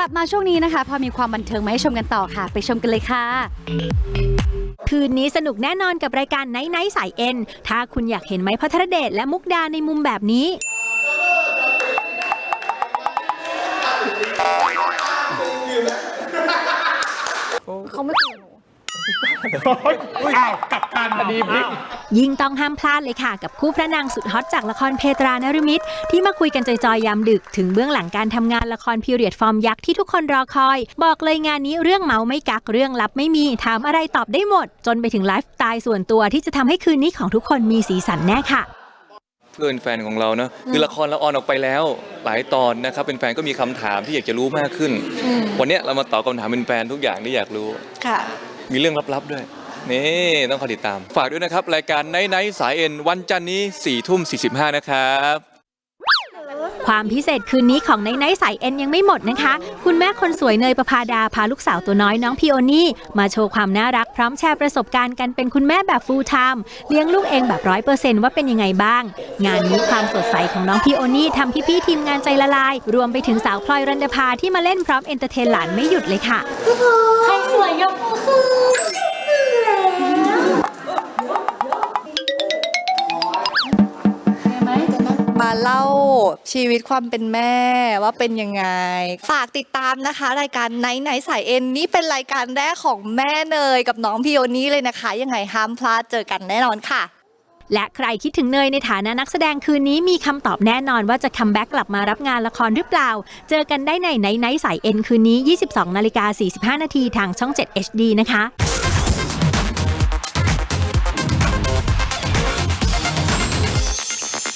กลับมาช่วงนี้นะคะ พอมีความบันเทิงมาให้ชมกันต่อค่ะ ไปชมกันเลยค่ะ คืนนี้สนุกแน่นอนกับรายการไนท์ไนท์สายเอ็น ถ้าคุณอยากเห็นไม้พัทรเดชและมุกดาในมุมแบบนี้ เขาไม่ตื่นหนู อ้าวกลับการคดีพลิก ยิ่งต้องห้ามพลาดเลยค่ะ กับคู่พระนางสุดฮอตจากละครเพตรานรมิตร ที่มาคุยกันจอยๆยามดึก ถึงเบื้องหลังการทำงานละครพีเรียดฟอร์มยักษ์ที่ทุกคนรอคอย บอกเลยงานนี้เรื่องเมาไม่กักเรื่องลับไม่มีถามอะไรตอบได้หมด จนไปถึงไลฟ์สไตล์ส่วนตัวที่จะทำให้คืนนี้ของทุกคนมีสีสันแน่ค่ะ เพื่อนแฟนของเราเนอะคือละครเราออนออกไปแล้ว หลายตอนนะครับเป็นแฟนก็มีคำถามที่อยากจะรู้มากขึ้น วันเนี้ยเรามาตอบคำถามเป็นแฟนทุกอย่างที่อยากรู้ ค่ะ มีเรื่องลับๆด้วย นี่ต้องคอยติดตาม ฝากด้วยนะครับ รายการไนท์ไนท์สายเอ็นวันจันทร์นี้4ี่ทุ่มสีนะครับ ความพิเศษคืนนี้ของไนท์ไนท์สายเอ็นยังไม่หมดนะคะ คุณแม่คนสวยเนยประภาดาพาลูกสาวตัวน้อยน้องพิโอนี่ มาโชว์ความน่ารักพร้อมแชร์ประสบการณ์กันเป็นคุณแม่แบบฟูลไทม์เลี้ยงลูกเองแบบร้อยเปอร์เซนต์ว่าเป็นยังไงบ้าง งานนี้ความสดใสของน้องพิโอนี่ทำพี่ๆทีมงานใจละลาย รวมไปถึงสาวพลอยรันดภาที่มาเล่นพร้อมเอนเตอร์เทนหลานไม่หยุดเลยค่ะ ใครสวยยกมือขึ้น เล่าชีวิตความเป็นแม่ว่าเป็นยังไง ฝากติดตามนะคะ รายการไหนไหนสายเอ็นนี่เป็นรายการแรกของแม่เนยกับน้องพิโอนี่เลยนะคะ ยังไงห้ามพลาดเจอกันแน่นอนค่ะ และใครคิดถึงเนยในฐานะนักแสดงคืนนี้มีคำตอบแน่นอนว่าจะคัมแบ็กกลับมารับงานละครหรือเปล่า เจอกันได้ในไนท์ไนท์สายเอ็นคืนนี้ 22นาฬิกา45นาทีทางช่อง 7 HD นะคะ